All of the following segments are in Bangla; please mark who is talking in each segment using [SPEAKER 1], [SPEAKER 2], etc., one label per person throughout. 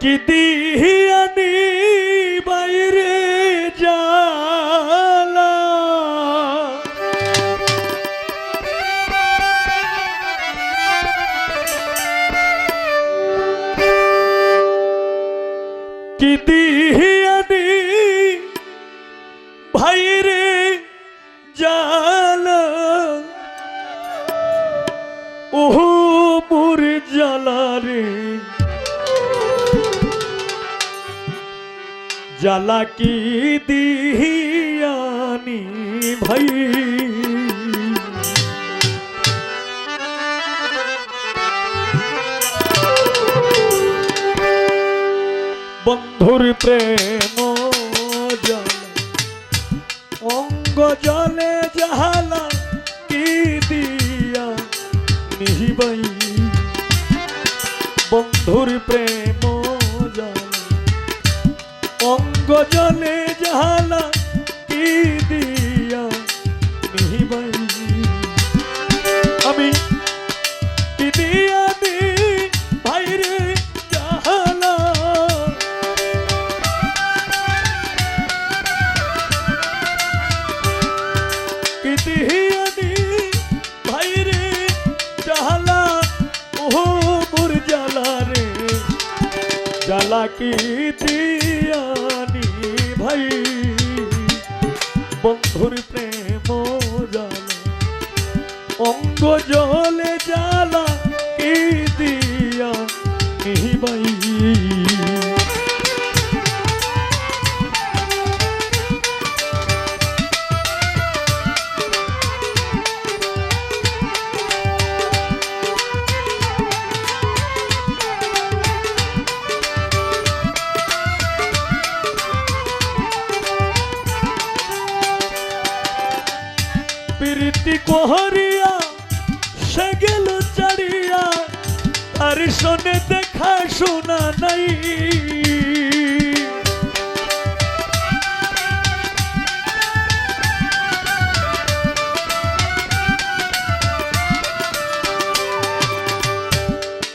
[SPEAKER 1] কি দিয়ানি বাইরে জালা? কি দিয়ানি ভাইরে জালা? ওহো মোর জালা জ্বালা কি দিয়ানি ভাই বন্ধুর প্রেম জ্বালা অঙ্গ জলে জাহালা কি দিয়া নিহিবাই বন্ধুর প্রেম অঙ্গ জলে কি দিয়া নিহিবাই আমি কি দিয়া দি ভাইরে জাহালা। কি দিয়া দি ভাইরে জাহালা, ওহো মোর জালা রে। জ্বালা কি দিয়ানি ভাই। বন্ধুর প্রেম জ্বালা অঙ্গ জলে প্রীতি কোহরিয়া, সে গেল চারিয়া। আর শোনে দেখা শোনা নাই।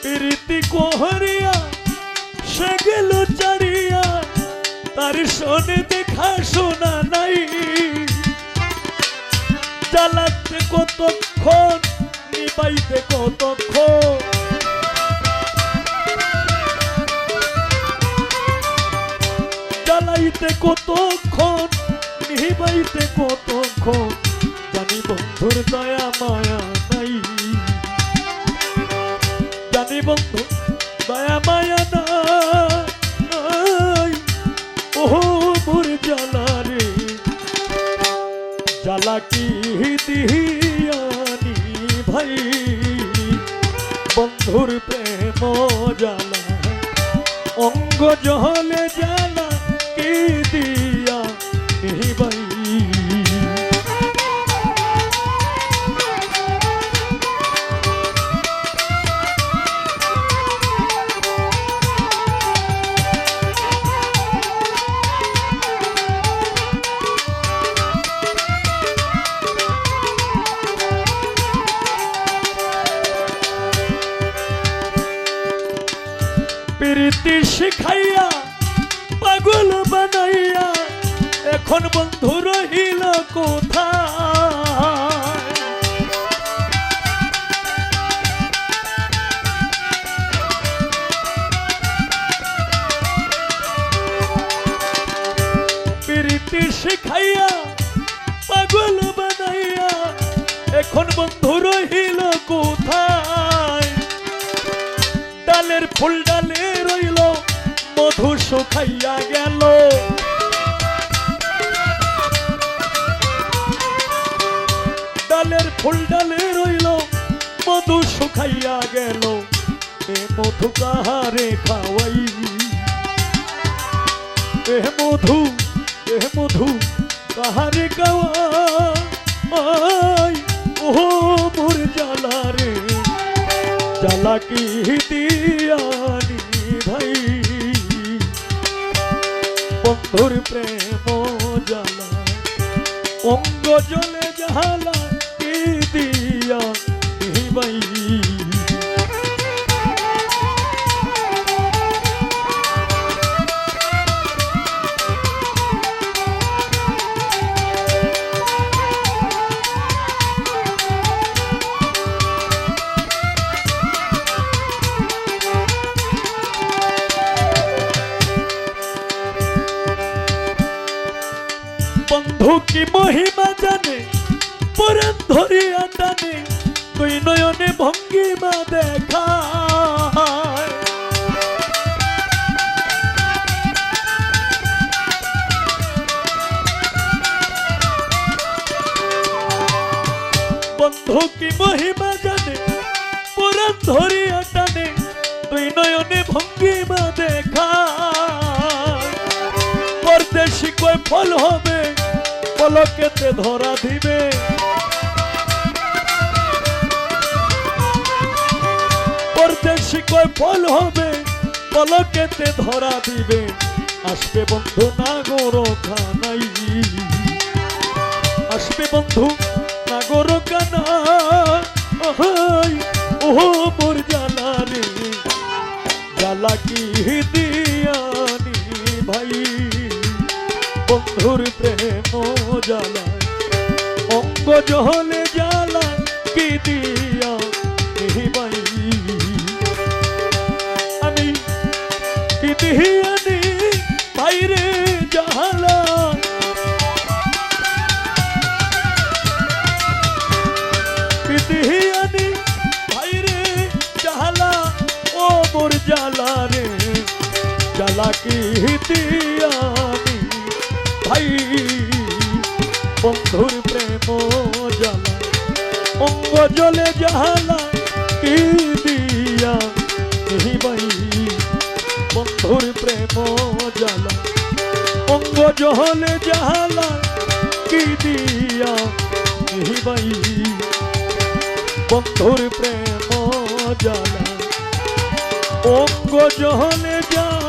[SPEAKER 1] প্রীতি কোহরিয়া, সে গেল চারিয়া। তার শোনে দেখা শোনা নাই। চালাতে কতক্ষণ, নিবাইতে কতক্ষণ? চালাইতে কতক্ষণ, নিবাইতে কতক্ষণ? জানি বন্ধুর দয়া, মায়া নাই। জানি বন্ধু দয়া, মায়া নাই। ওহো, মোর জ্বালা রে। জ্বালা দিয়ানি ভাই বন্ধুর প্রেম জ্বালা অঙ্গ জহলে জ্বালা কি দিয়া ভাই প্রীতি শিখাইয়া, পাগল বানাইয়া, এখন বন্ধু রহিল কোথায়? প্রীতি শিখাইয়া, পাগল বানাইয়া, এখন বন্ধু রহিল কোথায়? ডালের ফুল ডালে শুকাইয়া গেল। ডালের ফুল ডালে রইল, মধু শুকাইয়া গেল। এ মধু কাহারে খাওয়াই? এ মধু এ মধু কাহারে খাওয়াই? ও মোর জ্বালা রে জ্বালা কি দিয়ানি বন্ধুর প্রেম জ্বালা অঙ্গ জলে জ্বালা। বন্ধু কি মহিমা জানে, পরাণ ধরিয়া টানে তুই নয়নে ভঙ্গিমা দেখা বন্ধু কি মহিমা জানে, পুরাণ ধরিয়া টানে তুই নয়নে ভঙ্গিমা দেখা পরদেশি কয় ফল হবে পলকেতে ধরা দিবে। পরদেশি ফল হবে পলকেতে ধরা দিবে। আসবে বন্ধু নাগর খানাই আসবে বন্ধু নাগর কানা ওহো মোর রে। জ্বালা কি বন্ধুর প্রেম জ্বালা অঙ্গ জহলে জ্বালা কি দিয়া নি ভাই আমি কি দিয়ানি বাইরে জ্বালা বিধিয়ানি ভাইরে জালা ও মোর জালা রে। জালা কি দিয়ানি ভাই। বন্ধুর প্রেম জালা অঙ্গ জলে জালা কি দিয়া ভাই বন্ধুর প্রেম জালা অঙ্গ জহলে জালা কি দিয়া ভাই বন্ধুর প্রেম জালা অঙ্গ জহলে জালা